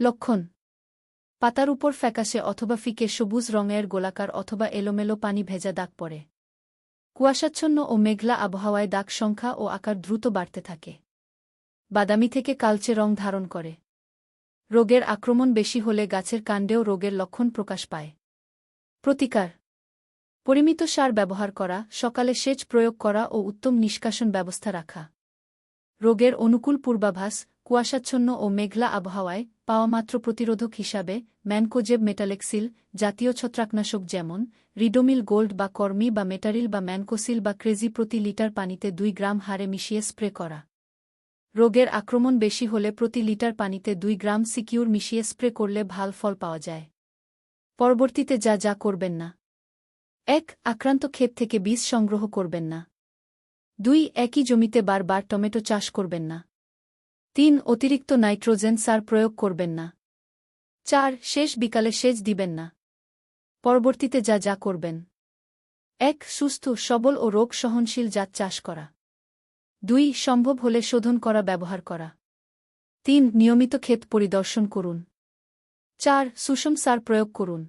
লক্ষণ। পাতার উপর ফ্যাকাশে অথবা ফিকে সবুজ রঙের গোলাকার অথবা এলোমেলো পানি ভেজা দাগ পড়ে। কুয়াশাচ্ছন্ন ও মেঘলা আবহাওয়ায় দাগ সংখ্যা ও আকার দ্রুত বাড়তে থাকে। বাদামি থেকে কালচে রং ধারণ করে। রোগের আক্রমণ বেশি হলে গাছের কাণ্ডেও রোগের লক্ষণ প্রকাশ পায়। প্রতিকার। পরিমিত সার ব্যবহার করা, সকালে সেচ প্রয়োগ করা ও উত্তম নিষ্কাশন ব্যবস্থা রাখা। রোগের অনুকূল পূর্বাভাস, কুয়াশাচ্ছন্ন ও মেঘলা আবহাওয়ায় পাওয়া মাত্র প্রতিরোধক হিসাবে ম্যানকোজেব মেটালেক্সিল জাতীয় ছত্রাকনাশক যেমন রিডোমিল গোল্ড বা কর্মি বা মেটারিল বা ম্যানকোসিল বা ক্রেজি প্রতি লিটার পানিতে দুই গ্রাম হারে মিশিয়ে স্প্রে করা। রোগের আক্রমণ বেশি হলে প্রতি লিটার পানিতে দুই গ্রাম সিকিউর মিশিয়ে স্প্রে করলে ভালো ফল পাওয়া যায়। পরবর্তীতে যা যা করবেন না। এক, আক্রান্ত ক্ষেত থেকে বীজ সংগ্রহ করবেন না। দুই, একই জমিতে বারবার টমেটো চাষ করবেন না। তিন, অতিরিক্ত নাইট্রোজেন সার প্রয়োগ করবেন না। চার, শেষ বিকালে সেচ দিবেন না। পরবর্তীতে যা যা করবেন। এক, সুস্থ, সবল ও রোগ সহনশীল জাত চাষ করা। দুই, সম্ভব হলে শোধন করা, ব্যবহার করা। তিন, নিয়মিত ক্ষেত পরিদর্শন করুন। চার, সুষম সার প্রয়োগ করুন।